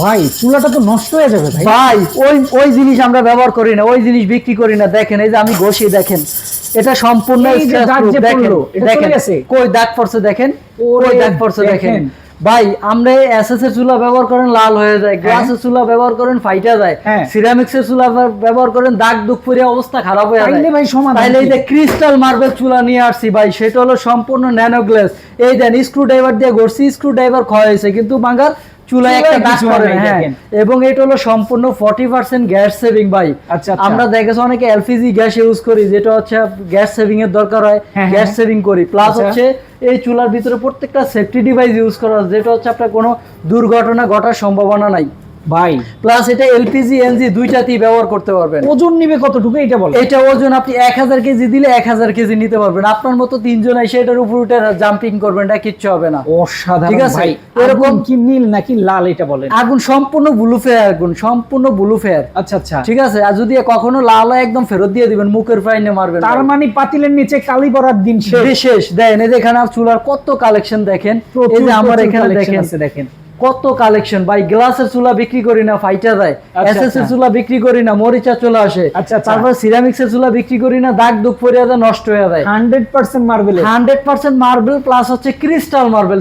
ভাই চুলাটা তো নষ্ট হয়ে যাবে ভাই। ভাই ওই ওই জিনিস আমরা ব্যবহার করি না ওই জিনিস বিক্রি করি না। দেখেন এই যে আমি ঘষি দেখেন। এটা সম্পূর্ণ দেখেন? কই দাগ পড়ছে দেখেন? কই দাগ পড়ছে দেখেন। ভাই আমরা চুলা ব্যবহার করেন লাল হয়ে যায়। গ্লাসের চুলা ব্যবহার করেন ফাইটা যায়। হ্যাঁ। সিরামিক্স এর চুলা ব্যবহার করেন দাগ দুঃখ অবস্থা খারাপ হয়ে যায়। ভাই সমাধান তাইলে এই যে ক্রিস্টাল মার্বেল চুলা নিয়ে আসছি ভাই সেটা হলো সম্পূর্ণ ন্যানো গ্লাস এই দেন স্ক্রু ড্রাইভার দিয়ে ঘষছি স্ক্রু ড্রাইভার ক্ষয় হয়েছে কিন্তু মাঙ্গার চুলায় একটা দাগ পড়ে হয় এবং এটা হলো সম্পূর্ণ ফর্টি পার্সেন্ট গ্যাস সেভিং ভাই আচ্ছা, আচ্ছা। আমরা দেখেছি অনেকে এলপিজি গ্যাস ইউজ করি যেটা হচ্ছে গ্যাস সেভিং এর দরকার হয় হ্যাঁ, গ্যাস হ্যাঁ। সেভিং করি প্লাস আচ্ছা। হচ্ছে এই চুলার ভিতরে প্রত্যেকটা সেফটি ডিভাইস ইউজ করা যেটা হচ্ছে আপনার কোনো দুর্ঘটনা ঘটার সম্ভাবনা নাই ভাই। প্লাস এটা এলপিজি এনজি দুইটাতেই ব্যবহার করতে পারবেন। ওজন নিবে কতটুকু এটা বলো এটা ওজন আপনি এক হাজার কেজি দিলে এক হাজার কেজি নিতে পারবেন। আপনার মতো তিনজন এসে এটার উপর উঠে জাম্পিং করবেন এটা কিচ্ছু হবে না। অসাধারণ ঠিক আছে? এরকম- কি নীল নাকি লাল এটা বলেন? আগুন সম্পূর্ণ ব্লু ফেয়ার আগুন সম্পূর্ণ ব্লু ফেয়ার আচ্ছা আচ্ছা। ঠিক আছে? আর যদি কখনো লাল হয় একদম ফেরত দিয়ে দিবেন মুখের ফাইনে মারবেন তার মানে পাতিলের নিচে কালি পড়ার দিন শেষ। দেন এই যে এখানে চুলার কত কালেকশন দেখেন? এই যে আমার এখানে দেখেন। আছে দেখেন। কত কালেকশন ভাই গ্লাসের চুলা বিক্রি করি না ফাইটার যায় এসএস এর। চুলা বিক্রি করি না মরিচা চলে আসে। আচ্ছা, আচ্ছা। তারপর সিরামিক্স এর চুলা বিক্রি করি না দাগ দুঃখ যায় নষ্ট হয়ে যায়। Hundred percent marble hundred percent marble plus হচ্ছে ক্রিস্টাল মার্বেল